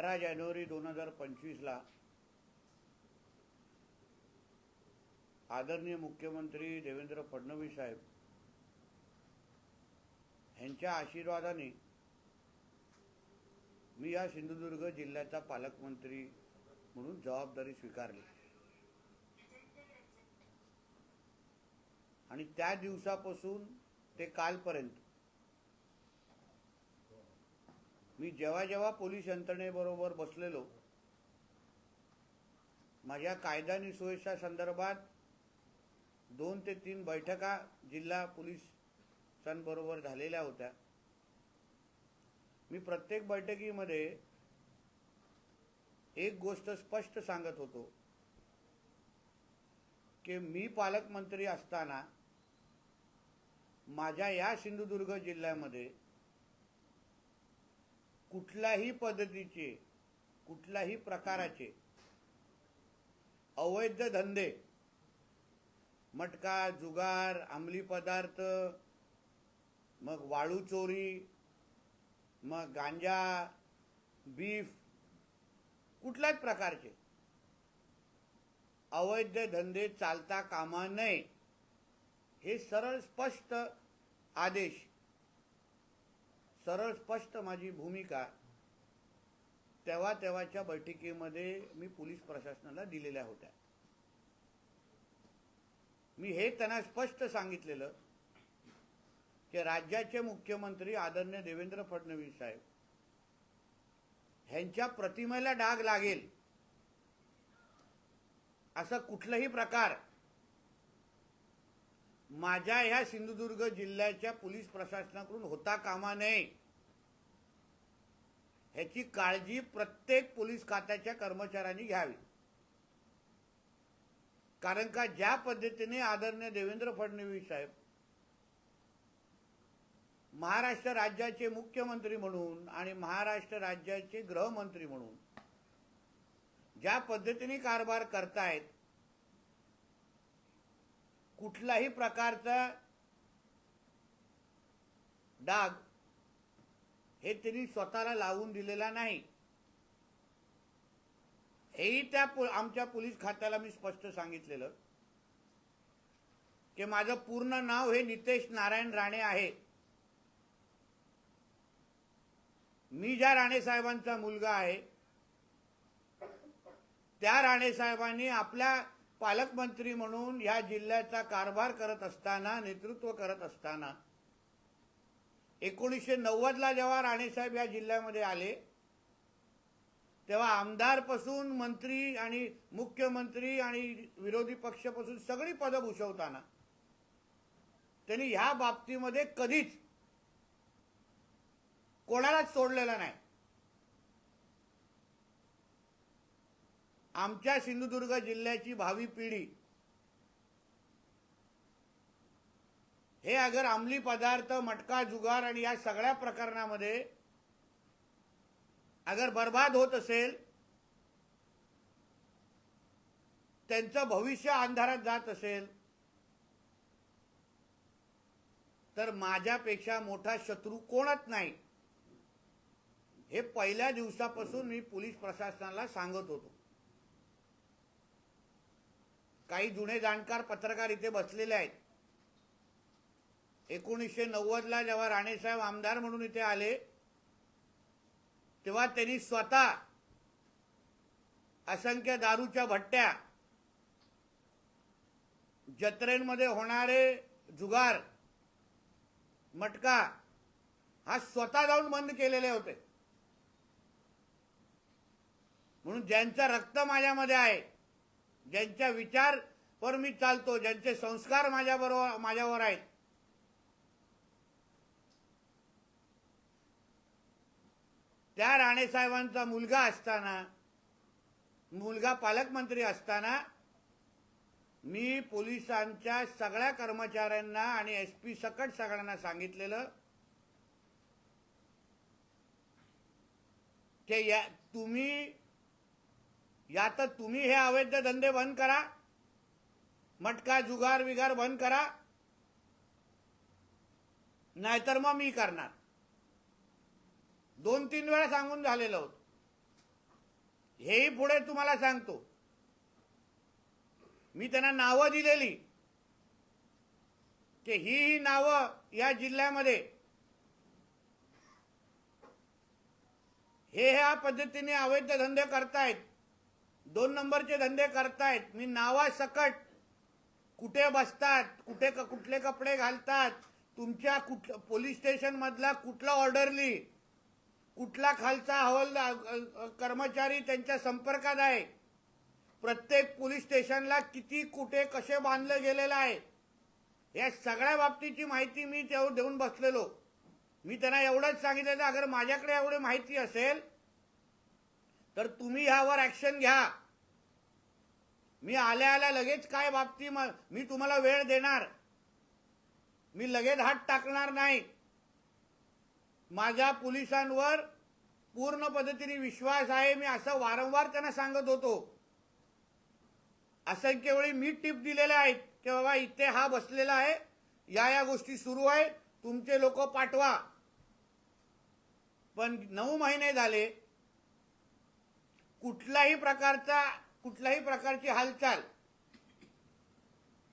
अठरा जानेवारी दोन हजार पंचवीसला आदरणीय मुख्यमंत्री देवेंद्र फडणवीस साहेब यांच्या आशीर्वादाने मी या सिंधुदुर्ग जिल्ह्याचा पालकमंत्री म्हणून जबाबदारी स्वीकारली. आणि त्या दिवसापासून ते कालपर्यंत मी जेव्हा जेव्हा पोलीस यंत्रणेबरोबर बसलेलो माझ्या कायदा आणि सुव्यवस्था संदर्भात दोन ते तीन बैठका जिल्हा पोलिसांबरोबर झालेल्या होत्या. मी प्रत्येक बैठकीमध्ये एक गोष्ट स्पष्ट सांगत होतो की मी पालकमंत्री असताना माझ्या या सिंधुदुर्ग जिल्ह्यामध्ये कुठल्याही पद्धतीचे कुठल्याही प्रकाराचे अवैध धंदे मटका जुगार अंमली पदार्थ मग वाळू चोरी मग गांजा बीफ कुठल्याच प्रकारचे अवैध धंदे चालता कामा नये. हे सरळ स्पष्ट आदेश सरळ स्पष्ट माझी भूमिका तेव्हा तेव्हाच्या बैठकीमध्ये मी पोलीस प्रशासनाला दिलेल्या होत्या. मी हे त्यांना स्पष्ट सांगितलेलं की राज्याचे मुख्यमंत्री आदरणीय देवेंद्र फडणवीस साहेब ह्यांच्या प्रतिमेला डाग लागेल. असं कुठलाही प्रकार माझ्या ह्या सिंधुदुर्ग जिल्ह्याच्या पोलीस प्रशासनाकडून होता कामा नये. ह्याची काळजी प्रत्येक पोलीस खात्याच्या कर्मचाऱ्यांनी घ्यावी. कारण का ज्या पद्धतीने आदरणीय देवेंद्र फडणवीस साहेब महाराष्ट्र राज्याचे मुख्यमंत्री म्हणून आणि महाराष्ट्र राज्याचे गृहमंत्री म्हणून ज्या पद्धतीने कारभार करतायत कुठलाही प्रकारचा डाग हे त्यांनी स्वतःला लावून दिलेला नाही. हेही त्या आमच्या पोलीस खात्याला मी स्पष्ट सांगितलेलं. की माझं पूर्ण नाव हे नितेश नारायण राणे आहे. मी ज्या राणे साहेबांचा मुलगा आहे त्या राणे साहेबांनी आपल्या पालकमंत्री म्हणून या जिल्ह्याचा कारभार करत असताना नेतृत्व करत असताना एकोणीसशे नव्वदला जेव्हा राणेसाहेब या जिल्ह्यामध्ये आले तेव्हा आमदारपासून मंत्री आणि मुख्यमंत्री आणि विरोधी पक्षापासून सगळी पदं भूषवताना त्यांनी ह्या बाबतीमध्ये कधीच कोणालाच सोडलेला नाही. आमच्या सिंधुदुर्ग जिल्ह्याची भावी पिढी. हे अगर अंमली पदार्थ मटका जुगार आणि या सगळ्या प्रकरणामध्ये अगर बर्बाद होत असेल त्यांचं भविष्य अंधारात जात असेल तर माझ्यापेक्षा मोठा शत्रू कोणच नाही. हे पहिल्या दिवसापासून मी पोलीस प्रशासनाला सांगत होतो. काही जुने जाणकार पत्रकार इथे बसलेले आहेत. एकोणीसशे नव्वदला जेव्हा राणेसाहेब आमदार म्हणून इथे आले तेव्हा त्यांनी स्वतः असंख्य दारूच्या भट्ट्या जत्रेंमध्ये होणारे जुगार मटका हा स्वतः जाऊन बंद केलेले होते. म्हणून ज्यांचं रक्त माझ्यामध्ये आहे ज्यांच्या विचारवर मी चालतो ज्यांचे संस्कार माझ्याबरोबर माझ्यावर आहेत. त्या राणेसाहेबांचा मुलगा असताना मुलगा पालकमंत्री असताना मी पोलिसांच्या सगळ्या कर्मचाऱ्यांना आणि एस पी सकट सगळ्यांना सांगितलेलं की या तुम्ही या तर तुम्ही हे अवैध धंदे बंद करा. मटका जुगार विगार बंद करा. नाहीतर मग मी करणार. दोन तीन वेळा सांगून झालेलं होतं. हेही पुढे तुम्हाला सांगतो. मी त्यांना नावं दिलेली. की ही ही नावं या जिल्ह्यामध्ये हे ह्या पद्धतीने अवैध धंदे करतायत. दोन नंबरचे धंदे करतायत. मी नावासकट कुठे बसतात? कुठे कुठले कपडे घालतात? तुमच्या कुठ पोलीस स्टेशन मधला कुठला ऑर्डरली? कुठला खालचा हवाल कर्मचारी त्यांच्या संपर्कात आहे? प्रत्येक पोलीस स्टेशनला किती कुठे कसे बांधलं गेलेलं आहे? या सगळ्या बाबतीची माहिती मी त्यावर देऊन बसलेलो. मी त्यांना एवढंच सांगितलेलं अगर माझ्याकडे एवढी माहिती असेल तर तुम्ही ह्यावर ऍक्शन घ्या. मी आल्या आल्या लगेच काय बाबती मी तुम्हाला वेळ देणार. मी लगेच हात टाकणार नाही. माझ्या पोलिसांवर पूर्ण पद्धतीने विश्वास आहे मी असं वारंवार त्यांना सांगत होतो. असंख्य वेळी मी टिप दिलेल्या आहेत की बाबा इथे हा बसलेला आहे या या गोष्टी सुरू आहे तुमचे लोक पाठवा. पण नऊ महिने झाले कुठल्याही प्रकारचा कुठल्याही प्रकारची हालचाल.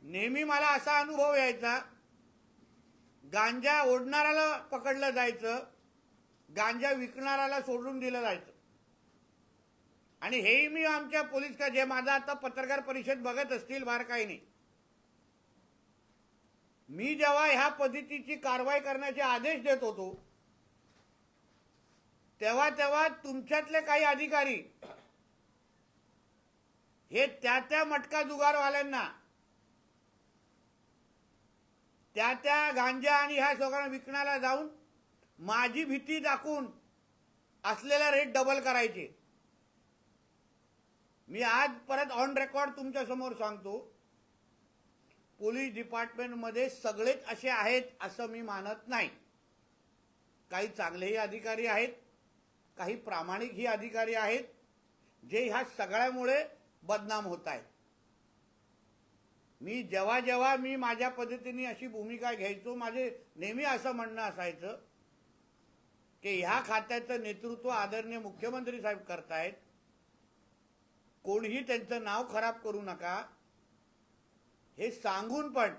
नेहमी मला असा अनुभव यायचा गांजा ओढणाऱ्याला पकडलं जायचं गांजा विकणाऱ्याला सोडून दिलं जायचं. आणि हेही मी आमच्या पोलीस का जे माझा आता पत्रकार परिषद बघत असतील फार काही नाही. मी जेव्हा ह्या पद्धतीची कारवाई करण्याचे आदेश देत होतो तेव्हा तेव्हा तुमच्यातले काही अधिकारी हे त्या त्या मटका जुगारवाल्यांना. त्या त्या गांजा आणि ह्या सगळ्यांना विकण्याला जाऊन माझी भीती दाखवून असलेला रेट डबल करायचे. मी आज परत ऑन रेकॉर्ड तुमच्यासमोर सांगतो पोलीस डिपार्टमेंटमध्ये सगळेच असे आहेत असं मी मानत नाही. काही चांगलेही अधिकारी आहेत काही प्रामाणिकही अधिकारी आहेत जे ह्या सगळ्यामुळे बदनाम होत आहेत मी जेव्हा जेव्हा मी माझ्या पद्धतीने अशी भूमिका घ्यायचो माझे नेहमी असं म्हणणं असायचं की ह्या खात्याचं नेतृत्व आदरणीय मुख्यमंत्री साहेब करतायत. कोणीही त्यांचं नाव खराब करू नका. हे सांगून पण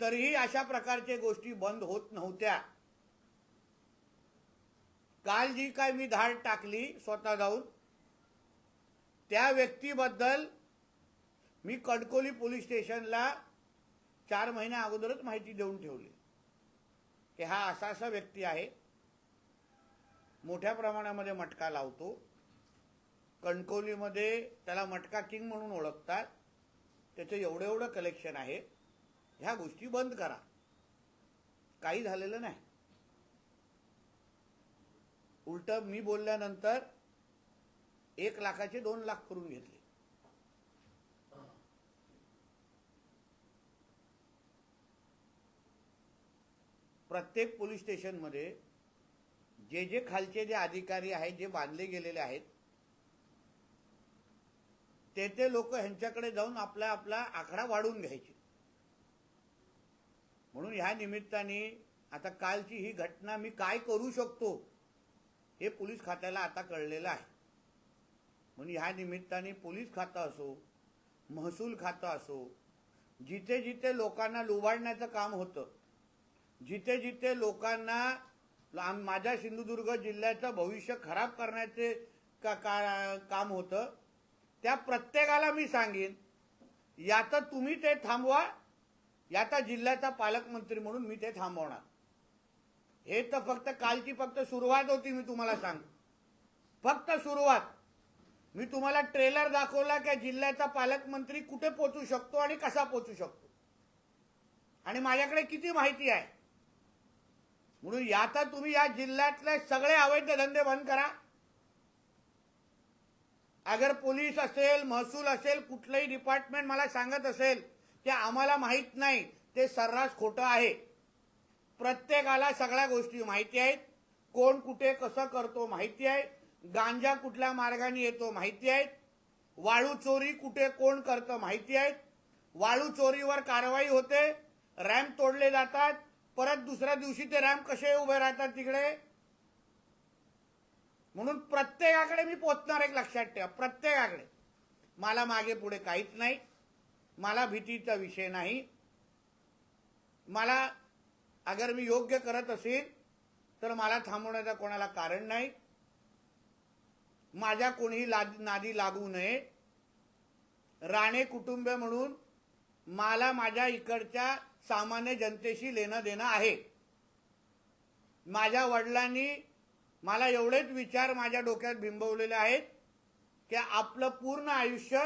तरीही अशा प्रकारच्या गोष्टी बंद होत नव्हत्या. काल जी काय मी धाड टाकली स्वतः जाऊन त्या व्यक्तीबद्दल मी कणकोली पोलीस स्टेशनला चार महिन्या अगोदरच माहिती देऊन ठेवली. की हा असा असा व्यक्ती आहे. मोठ्या प्रमाणामध्ये मटका लावतो. कणकोलीमध्ये त्याला मटका किंग म्हणून ओळखतात. त्याचं एवढं एवढं कलेक्शन आहे. ह्या गोष्टी बंद करा. काही झालेलं नाही. उलट मी बोलल्यानंतर एक लाखाचे दोन लाख करून घेतले. प्रत्येक पोलीस स्टेशनमध्ये जे जे खालचे जे अधिकारी आहेत जे बांधले गेलेले आहेत ते ते लोक ह्यांच्याकडे जाऊन आपला आपला आकडा वाढवून घ्यायचे. म्हणून ह्या निमित्ताने आता कालची ही घटना मी काय करू शकतो हे पोलीस खात्याला आता कळलेलं आहे. म्हणून ह्या निमित्ताने पोलीस खातं असो महसूल खातं असो जिथे जिथे लोकांना लुबाडण्याचं काम होतं जिथे जिथे लोकांना माझ्या सिंधुदुर्ग जिल्ह्याचं भविष्य खराब करण्याचे का, का, काम होतं त्या प्रत्येकाला मी सांगेन या तर तुम्ही ते थांबवा याचा जिल्ह्याचा पालकमंत्री म्हणून मी ते थांबवणार. हे तर फक्त कालची फक्त सुरुवात होती मी तुम्हाला सांग फक्त सुरुवात. मी तुम्हाला ट्रेलर दाखवला की जिल्ह्याचा पालकमंत्री कुठे पोचू शकतो आणि कसा पोचू शकतो? आणि माझ्याकडे किती माहिती आहे? म्हणून आता तुम्ही या जिल्ह्यातले सगळे अवैध धंदे बंद करा. अगर पोलीस असेल महसूल असेल कुठलंही डिपार्टमेंट मला सांगत असेल की आम्हाला माहीत नाही ते सर्रास खोटं आहे. प्रत्येकाला सगळ्या गोष्टी माहिती आहेत. कोण कुठे कसं करतो माहिती आहे. गांजा कुठल्या मार्गाने येतो माहिती आहेत? वाळू चोरी कुठे कोण करतं माहिती आहेत? वाळू चोरीवर कारवाई होते रॅम्प तोडले जातात परत दुसऱ्या दिवशी ते रॅम्प कसे उभे राहतात तिकडे? म्हणून प्रत्येकाकडे मी पोचणार एक लक्षात ठेवा प्रत्येकाकडे. मला मागे पुढे काहीच नाही मला भीतीचा विषय नाही. मला अगर मी योग्य करत असेल तर मला थांबवण्याचं कोणाला कारण नाही. माझ्या कोणीही लाद नादी लागू नये. राणे कुटुंब म्हणून मला माझ्या इकडच्या सामान्य जनतेशी लेणं देणं आहे. माझ्या वडिलांनी मला एवढेच विचार माझ्या डोक्यात बिंबवलेले आहेत की आपलं पूर्ण आयुष्य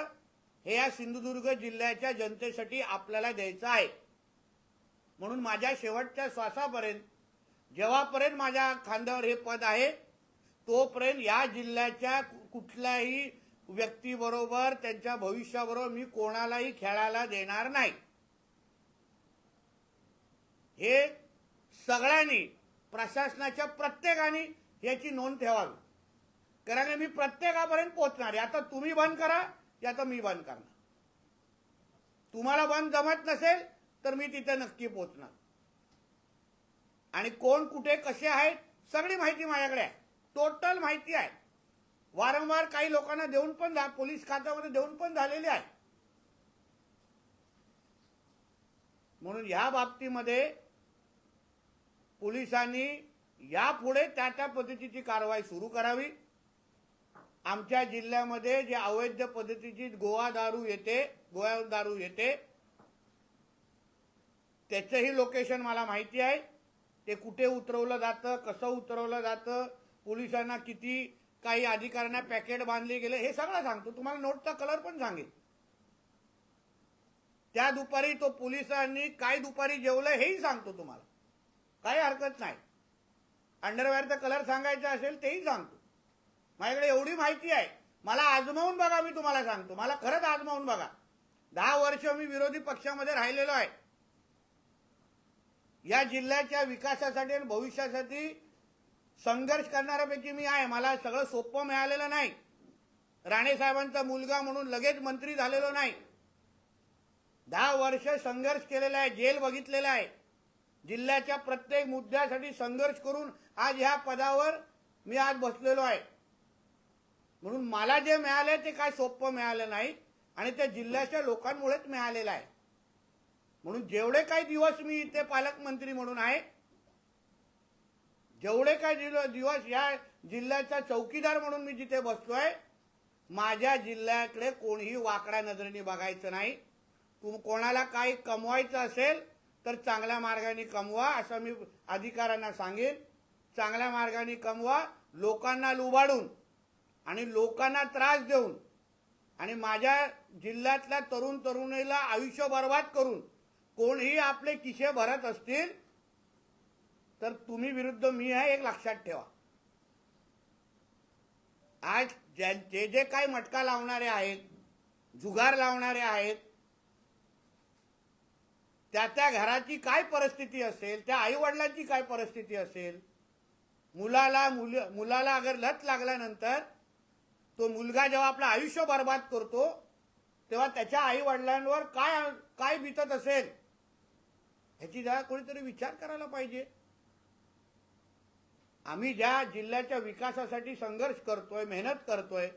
हे या सिंधुदुर्ग जिल्ह्याच्या जनतेसाठी आपल्याला द्यायचं आहे. म्हणून माझ्या शेवटच्या श्वासापर्यंत जेव्हापर्यंत माझ्या खांद्यावर हे पद आहे तोपर्यंत या जिल्ह्याच्या कुठल्याही व्यक्तीबरोबर त्यांच्या भविष्याबरोबर मी कोणालाही खेळायला देणार नाही. हे सगळ्यांनी प्रशासनाच्या प्रत्येकाने याची नोंद ठेवावी. कारण मी प्रत्येकापर्यंत पोहोचणार या आता तुम्ही बंद करा या तर मी बंद करणार. तुम्हाला बंद जमत नसेल तर मी तिथे नक्की पोहोचणार. आणि कोण कुठे कसे आहेत सगळी माहिती माझ्याकडे आहे. टोटल माहिती आहे. वारंवार काही लोकांना देऊन पण पोलीस खात्यामध्ये देऊन पण झालेले आहे. म्हणून या बाबतीमध्ये पोलिसांनी यापुढे त्या त्या पद्धतीची कारवाई सुरू करावी. आमच्या जिल्ह्यामध्ये जे अवैध पद्धतीची गोवा दारू येते गोवा दारू येते त्याचंही लोकेशन मला माहिती आहे. ते कुठे उतरवलं जातं कसं उतरवलं जातं पोलिसांना किती काही अधिकाऱ्यांना पॅकेट बांधले गेले हे सगळं सांगतो. तुम्हाला नोटचा कलर पण सांगेल त्या दुपारी तो पोलिसांनी काय दुपारी जेवलं हेही सांगतो तुम्हाला. काही हरकत नाही. अंडरवेअरचा कलर सांगायचा असेल तेही सांगतो. माझ्याकडे एवढी माहिती आहे. मला आजमावून बघा मी तुम्हाला सांगतो. मला खरंच आजमावून बघा. दहा वर्ष मी विरोधी पक्षामध्ये राहिलेलो आहे. या जिल्ह्याच्या विकासासाठी आणि भविष्यासाठी संघर्ष करणाऱ्यापैकी मी आहे. मला सगळं सोपं मिळालेलं नाही. राणे साहेबांचा मुलगा म्हणून लगेच मंत्री झालेलो नाही. दहा वर्ष संघर्ष केलेला आहे जेल बघितलेला आहे. जिल्ह्याच्या प्रत्येक मुद्द्यासाठी संघर्ष करून आज ह्या पदावर मी आज बसलेलो आहे. म्हणून मला जे मिळालंय ते काय सोपं मिळालं नाही आणि ते जिल्ह्याच्या लोकांमुळेच मिळालेलं आहे. म्हणून जेवढे काही दिवस मी इथे पालकमंत्री म्हणून आहे जेवढे काय दिवस या जिल्ह्याचा चौकीदार म्हणून मी जिथे बसलोय माझ्या जिल्ह्याकडे कोणीही वाकड्या नजरेने बघायचं नाही. तुम कोणाला काही कमवायचं असेल तर चांगल्या मार्गाने कमवा असं मी अधिकाऱ्यांना सांगेन. चांगल्या मार्गाने कमवा लोकांना लुबाडून आणि लोकांना त्रास देऊन आणि माझ्या जिल्ह्यातल्या तरुण तरुणीला आयुष्य बर्बाद करून कोणीही आपले किशे भरत असतील तर तुम्ही विरुद्ध मी आहे एक लक्षात ठेवा. आज ज्या- जे जे काही मटका लावणारे आहेत जुगार लावणारे आहेत त्या त्या घराची काय परिस्थिती असेल त्या आई वडिलांची काय परिस्थिती असेल मुलाला मुल मुलाला अगर लत लागल्यानंतर तो मुलगा जेव्हा आपलं आयुष्य बर्बाद करतो तेव्हा त्याच्या आई वडिलांवर काय काय बितत असेल ह्याची जरा कोणीतरी विचार करायला पाहिजे. आम्ही ज्या जिल्ह्याच्या विकासासाठी संघर्ष करतोय मेहनत करतोय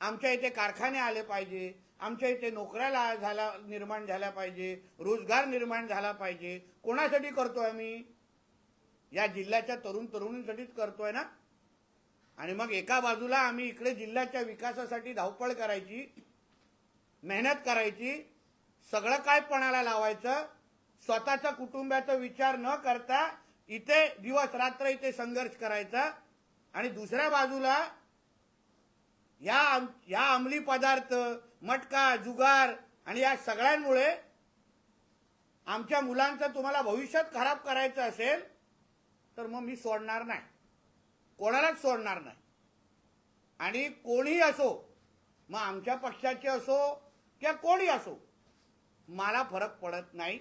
आमच्या इथे कारखाने आले पाहिजे आमच्या इथे नोकऱ्याला झाला निर्माण झाल्या पाहिजे रोजगार निर्माण झाला पाहिजे कोणासाठी करतोय आम्ही? या जिल्ह्याच्या तरुण तरुणींसाठीच करतोय ना? आणि मग एका बाजूला आम्ही इकडे जिल्ह्याच्या विकासासाठी धावपळ करायची मेहनत करायची सगळं काय पणाला लावायचं स्वतःच्या कुटुंबाचा विचार न करता इथे दिवस रात्र इथे संघर्ष करायचा आणि दुसऱ्या बाजूला या या अंमली पदार्थ मटका जुगार आणि या सगळ्यांमुळे आमच्या मुलांचं तुम्हाला भविष्यात खराब करायचं असेल तर मग मी सोडणार नाही. कोणालाच सोडणार नाही. आणि कोणीही असो मग आमच्या पक्षाचे असो किंवा कोणी असो मला फरक पडत नाही.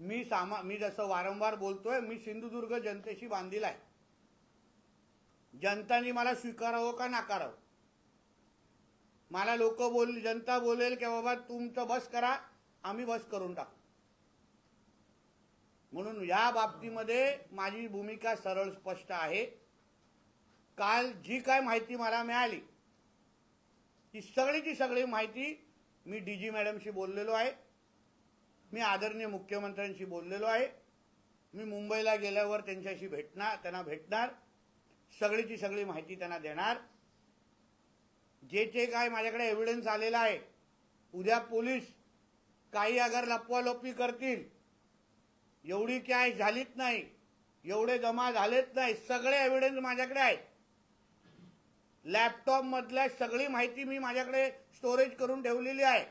मी सामा मी जसं वारंवार बोलतोय मी सिंधुदुर्ग जनतेशी बांधील आहे जनतानी मला स्वीकारावं का नाकारावं? मला लोक बोल जनता बोलेल की बाबा तुमचं बस करा आम्ही बस करून टाकू. म्हणून या बाबतीमध्ये माझी भूमिका सरळ स्पष्ट आहे. काल जी काय माहिती मला मिळाली ती सगळीची सगळी माहिती मी डी जी मॅडमशी बोललेलो आहे. मी आदरणीय मुख्यमंत्र्यांशी बोललेलो आहे. मी मुंबईला गेल्यावर त्यांच्याशी भेटणार त्यांना भेटणार. सगळीची सगळी माहिती त्यांना देणार. जे जे काय माझ्याकडे एव्हिडन्स आलेला आहे उद्या पोलीस काही अगर लपवालपी करतील. एवढी काय झालीच नाही एवढे जमा झालेच नाही सगळे एव्हिडन्स माझ्याकडे आहेत. लॅपटॉप मधल्या सगळी माहिती मी माझ्याकडे स्टोरेज करून ठेवलेली आहे.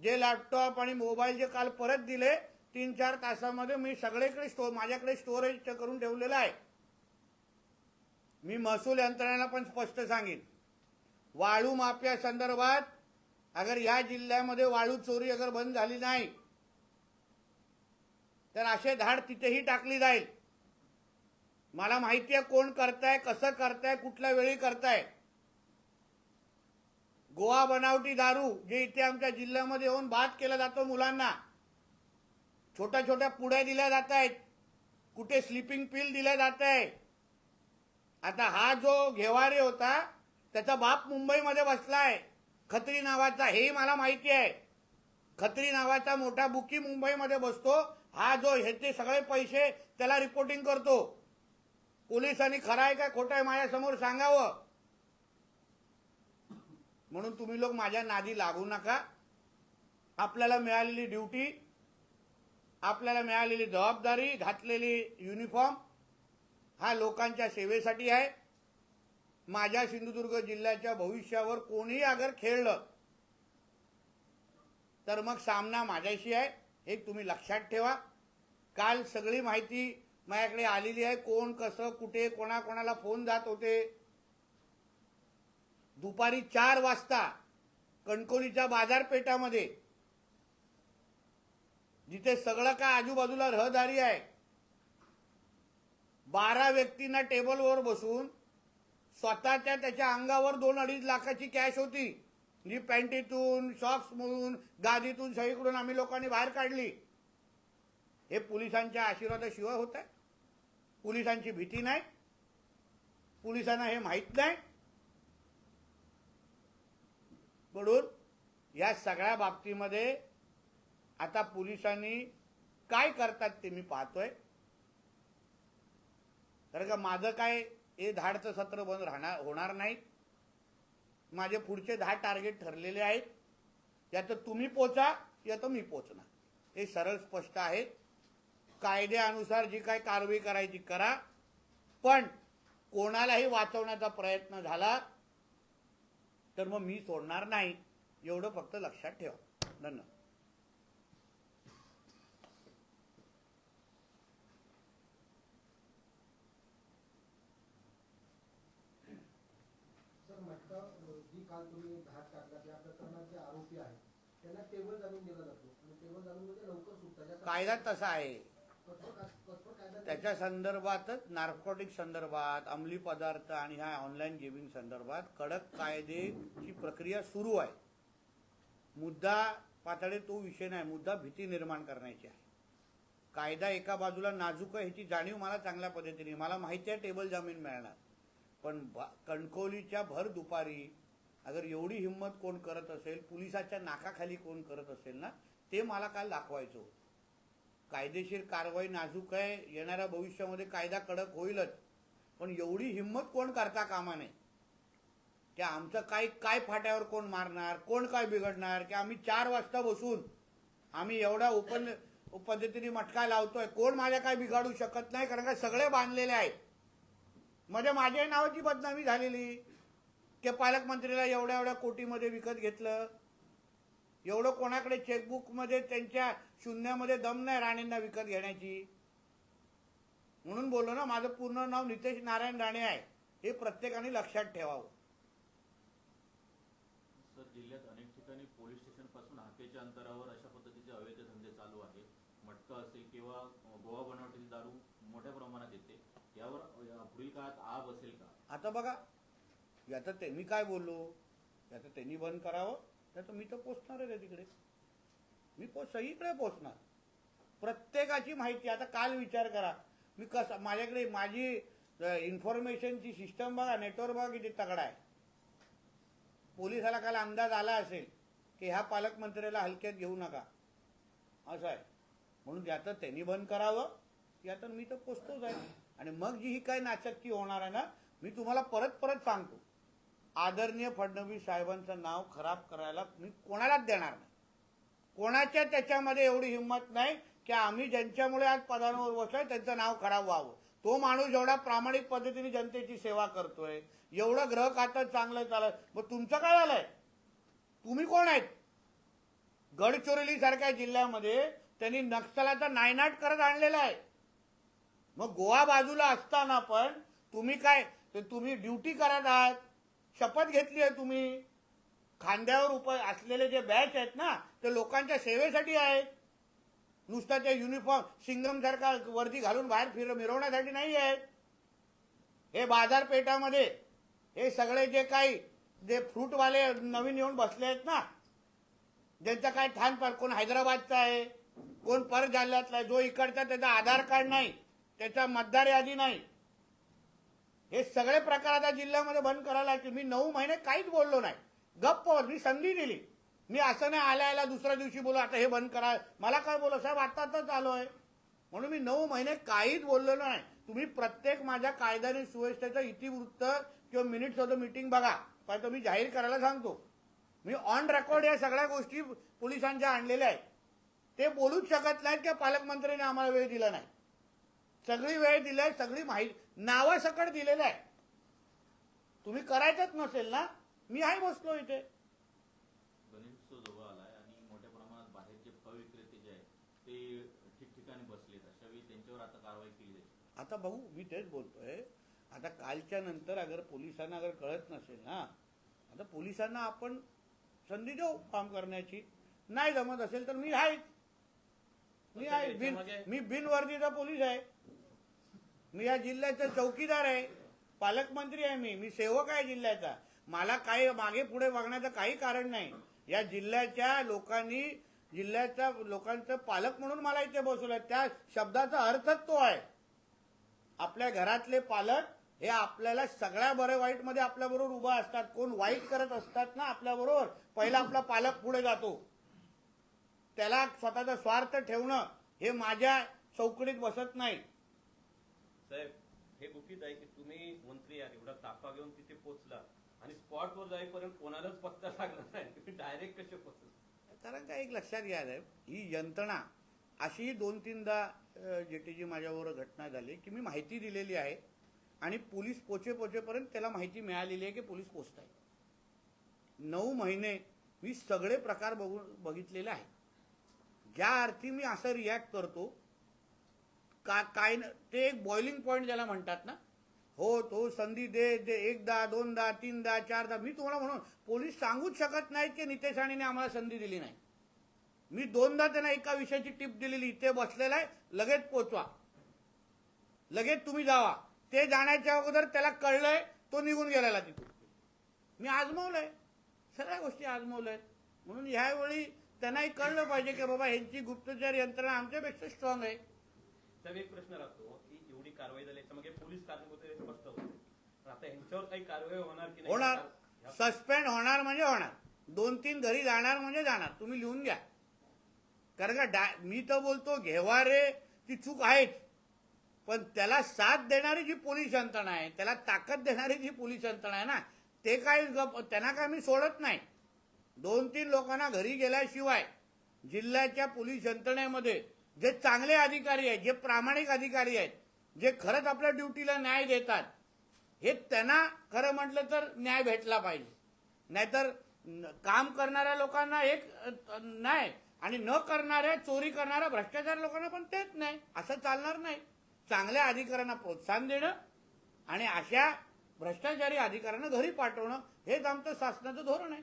जे लॅपटॉप आणि मोबाईल जे काल परत दिले तीन चार तासामध्ये मी सगळीकडे स्टो माझ्याकडे स्टोरेज करून ठेवलेलं आहे. मी महसूल यंत्रणेला पण स्पष्ट सांगेन. वाळू माफिया संदर्भात अगर या जिल्ह्यामध्ये वाळू चोरी अगर बंद झाली नाही तर असे धाड तिथेही टाकली जाईल. मला माहिती आहे कोण करताय कसं करताय कुठल्या वेळी करताय. गोवा बनावटी दारू जे इथे आमच्या जिल्ह्यामध्ये येऊन बाद केला जातो मुलांना. छोट्या छोट्या पुड्या दिल्या जात आहेत. कुठे स्लिपिंग पिल दिल्या जात आहे. आता हा जो घेवारे होता त्याचा बाप मुंबईमध्ये बसलाय. खत्री नावाचा हेही मला माहिती आहे. खत्री नावाचा मोठा बुकी मुंबईमध्ये बसतो. हा जो ह्याचे सगळे पैसे त्याला रिपोर्टिंग करतो. पोलिसांनी खरं आहे का खोटं आहे माझ्यासमोर सांगावं. म्हणून तुम्ही लोक माझ्या नादी लागू नका. आपल्याला मिळालेली ड्युटी आपल्याला मिळालेली जबाबदारी घातलेली युनिफॉर्म हा लोकांच्या सेवेसाठी आहे. माझ्या सिंधुदुर्ग जिल्ह्याच्या भविष्यावर कोणीही अगर खेळलं तर मग सामना माझ्याशी आहे हे तुम्ही लक्षात ठेवा. काल सगळी माहिती माझ्याकडे आलेली आहे कोण कसं कुठे कोणाकोणाला फोन जात होते दुपारी चार वाजता कणकोलीच्या बाजारपेठामध्ये जिथे सगळं काय आजूबाजूला रहदारी आहे बारा व्यक्तींना टेबलवर बसून स्वतःच्या त्याच्या अंगावर दोन अडीच लाखाची कॅश होती. जी पॅन्टीतून शॉक्समधून गादीतून सगळीकडून आम्ही लोकांनी बाहेर काढली. हे पोलिसांच्या आशीर्वादाशिवाय होत आहे. पोलिसांची भीती नाही. पोलिसांना हे माहीत नाही. म्हणून या सगळ्या बाबतीमध्ये आता पोलिसांनी काय करतात ते मी पाहतोय. कारण का माझं काय हे धाडचं सत्र बंद राहणार होणार नाही माझे पुढचे दहा टार्गेट ठरलेले आहेत. यात तुम्ही पोचा यात मी पोचणार. हे सरळ स्पष्ट आहे. कायद्यानुसार जी काय कारवाई करायची करा. पण कोणालाही वाचवण्याचा प्रयत्न झाला तर मग मी सोडणार नाही. एवढं फक्त लक्षात ठेवा. धन्यवाद. जी काल तुम्ही धाड टाकला त्या प्रकरणात जे आरोपी आहेत त्यांना टेबल जामीन दिला जातो. आणि टेबलमध्ये लवकर सुटतात कायदा तसा आहे कठोर का- कठोर कायदा त्याच्या संदर्भातच नार्कोटिक संदर्भात अंमली पदार्थ आणि ह्या ऑनलाईन गेमिंग संदर्भात कडक कायदेची प्रक्रिया सुरू आहे. मुद्दा पातळी तो विषय नाही मुद्दा भीती निर्माण करण्याची आहे. कायदा एका बाजूला नाजूक आहे ह्याची जाणीव मला चांगल्या पद्धतीने मला माहिती आहे टेबल जामीन मिळणार. पण ब- कणकवलीच्या भर दुपारी अगर एवढी हिंमत कोण करत असेल पोलिसाच्या नाकाखाली कोण करत असेल ना ते मला काल दाखवायचं होतं. कायदेशीर कारवाई नाजूक आहे. येणाऱ्या भविष्यामध्ये कायदा कडक होईलच. पण एवढी हिंमत कोण करता कामा नये? की आमचं काय काय फाट्यावर कोण मारणार कोण काय बिघडणार? की आम्ही चार वाजता बसून आम्ही एवढा उपन पद्धतीने मटका लावतोय. कोण माझ्या काय बिघाडू शकत नाही? कारण का सगळे बांधलेले आहेत. म्हणजे माझ्या नावाची बदनामी झालेली. की पालकमंत्रीला एवढ्या एवढ्या कोटीमध्ये विकत घेतलं. एवढं कोणाकडे चेकबुकमध्ये त्यांच्या शून्यामध्ये दम नाही राणेंना विकत घेण्याची? म्हणून बोललो ना माझं पूर्ण नाव नितेश नारायण राणे आहे. हे प्रत्येकाने लक्षात ठेवावं. सर जिल्ह्यात अनेक ठिकाणी पोलीस स्टेशनपासून हाकेच्या अंतरावर अशा पद्धतीचे अवैध धंदे चालू आहे मटका असेल किंवा गोवा बनावटीची दारू मोठ्या प्रमाणात येते. यावर पुढील काळात आ बसेल का? आता बघा याचं ते मी काय बोललो? याचं त्यांनी बंद करावं? त्याचं मी तर पोचणार आहे तिकडे. मी पो सगळीकडे पोचणार. प्रत्येकाची माहिती. आता काल विचार करा. मी कसं माझ्याकडे माझी इन्फॉर्मेशनची सिस्टम बघा नेटवर्क बघा किती तगडा आहे. पोलिसाला काल अंदाज आला असेल की ह्या पालकमंत्र्याला हलक्यात घेऊ नका. असं आहे. म्हणून ज्याचं त्यांनी बंद करावं. यातून मी तर पोचतोच आहे. आणि मग जी ही काय नाचक्की होणार आहे ना मी तुम्हाला परत परत सांगतो. आदरणीय फडणवीस साहेबांचं नाव खराब करायला मी कोणालाच देणार नाही. कोणाच्या त्याच्यामध्ये एवढी हिंमत नाही की आम्ही ज्यांच्यामुळे आज पदांवर बसलोय त्यांचं नाव खराब व्हावं. तो माणूस एवढा प्रामाणिक पद्धतीने जनतेची सेवा करतोय एवढं ग्रह खातं चांगलं चालत मग तुमचं काय झालंय? तुम्ही कोण आहेत? गडचिरोली सारख्या जिल्ह्यामध्ये त्यांनी नक्षलाचा नायनाट करत आणलेला आहे. मग गोवा बाजूला असताना पण तुम्ही काय तुम्ही ड्युटी करत आहात? शपथ घेतली आहे तुम्ही. खांद्यावर उप असलेले जे बॅच आहेत ना ते लोकांच्या सेवेसाठी आहेत. नुसता ते युनिफॉर्म सिंगम सारखा वर्दी घालून बाहेर फिर मिरवण्यासाठी नाही आहेत. हे बाजारपेठामध्ये हे सगळे जे काही जे फ्रूटवाले नवीन येऊन बसले आहेत ना ज्यांचा काय ठाण पर कोण हैदराबादचा आहे कोण पर जिल्ह्यातला आहे जो इकडचा त्याचा आधार कार्ड नाही त्याचा मतदार यादी नाही हे सगळे प्रकार आता जिल्ह्यामध्ये बंद करायला लागतील मी नऊ महिने काहीच बोललो नाही. गप्प मी संधी दिली. मी असं नाही आल्या आल्या दुसऱ्या दिवशी बोलू आता हे बंद करा. मला काय बोला? साहेब आता आताच आलो आहे. म्हणून मी नऊ महिने काहीच बोललेलो नाही. तुम्ही प्रत्येक माझ्या कायद्याने सुव्यवस्थेचं इतिवृत्त किंवा मिनिट्स होतं मिटिंग मीटिंग बघा. पण तो मी जाहीर करायला सांगतो. मी ऑन रेकॉर्ड या सगळ्या गोष्टी पोलिसांच्या आणलेल्या आहेत. ते बोलूच शकत नाहीत की पालकमंत्र्यांनी आम्हाला वेळ दिला नाही. सगळी वेळ दिलाय सगळी माहिती. नावासकट दिलेलं आहे. तुम्ही करायचंच नसेल ना? मी आहे बसलो इथे. आता कारवाई केली जाईल. आता बघू मी तेच बोलतोय. आता कालच्या नंतर अगर पोलिसांना अगर कळत नसेल ना आता पोलिसांना आपण संधी देऊ काम करण्याची. नाही जमत असेल तर मी आहे. मी आहे. बिन मी बिनवर्दीचा पोलीस आहे. मी या जिल्ह्याचा चौकीदार आहे पालकमंत्री आहे मी मी सेवक आहे जिल्ह्याचा. मला काही मागे पुढे बघण्याचं काही कारण नाही. या जिल्ह्याच्या लोकांनी जिल्ह्याच्या लोकांचं पालक म्हणून मला इथे बसवलं. त्या शब्दाचा अर्थच तो आहे. आपल्या घरातले पालक हे आपल्याला सगळ्या बरं वाईटमध्ये आपल्या उभा असतात. कोण वाईट करत असतात ना आपल्याबरोबर पहिला आपला पालक पुढे जातो. त्याला स्वतःचा स्वार्थ ठेवणं हे माझ्या चौकडीत बसत नाही. साहेब हे गुपित आहे की तुम्ही मंत्री आहात एवढा ताफा घेऊन तिथे पोहोचला. आणि स्पॉटवर जाईपर्यंत कोणालाच पत्ता लागला नाही. तुम्ही डायरेक्ट कसे पोहोचला? कारण काय एक लक्षात घ्या साहेब ही यंत्रणा अशी दोन तीनदा जेटीजी माझ्याबरोबर घटना झाली की मी माहिती दिलेली आहे आणि पोलीस पोचे पोचेपर्यंत त्याला माहिती मिळालेली आहे की पोलीस पोचत आहे नऊ महिने मी सगळे प्रकार बघून बघितलेले आहे ज्या अर्थी मी असं रिॲक्ट करतो का काय ते एक बॉइलिंग पॉईंट ज्याला म्हणतात ना. हो तो संधी दे दे एकदा दोनदा तीनदा चारदा. मी तुम्हाला म्हणून पोलीस सांगूच शकत नाहीत की नितेश राणेने आम्हाला संधी दिली नाही. मी दोनदा त्यांना एका विषयाची टिप दिलेली. इथे बसलेला आहे लगेच पोचवा. लगेच तुम्ही जावा. ते जाण्याच्या अगोदर त्याला कळलंय तो निघून गेलेला तिथून. मी आजमावलंय. सगळ्या गोष्टी आजमावल्या आहेत म्हणून ह्यावेळी त्यांनाही कळलं पाहिजे की बाबा ह्यांची गुप्तचर यंत्रणा आमच्यापेक्षा स्ट्रॉंग आहे. साहेब एक प्रश्न राहतो की एवढी कारवाई झाली याच्यामागे पोलीस कारणीभूत आहे हे स्पष्ट होते आता ह्यांच्यावर काही कारवाई होणार की नाही? होणार. सस्पेंड होणार म्हणजे होणार. दोन तीन घरी जाणार म्हणजे जाणार. तुम्ही लिहून घ्या. कारण का डा मी तर बोलतो घेवारे ती चूक आहेच पण त्याला साथ देणारी जी पोलीस यंत्रणा आहे त्याला ताकद देणारी जी पोलीस यंत्रणा आहे ना ते काय त्यांना काय मी सोडत नाही. दोन तीन लोकांना घरी गेल्याशिवाय जिल्ह्याच्या पोलीस यंत्रणेमध्ये जे चांगले अधिकारी आहेत जे प्रामाणिक अधिकारी आहेत जे खरंच आपल्या ड्युटीला न्याय देतात हे त्यांना खरं म्हटलं तर न्याय भेटला पाहिजे. नाहीतर काम करणाऱ्या लोकांना एक न्याय नाही आणि न करणाऱ्या चोरी करणाऱ्या भ्रष्टाचार लोकांना पण तेच नाही असं चालणार नाही. चांगल्या अधिकाऱ्यांना प्रोत्साहन देणं आणि अशा भ्रष्टाचारी अधिकाऱ्यांना घरी पाठवणं हेच आमचं शासनाचं धोरण आहे.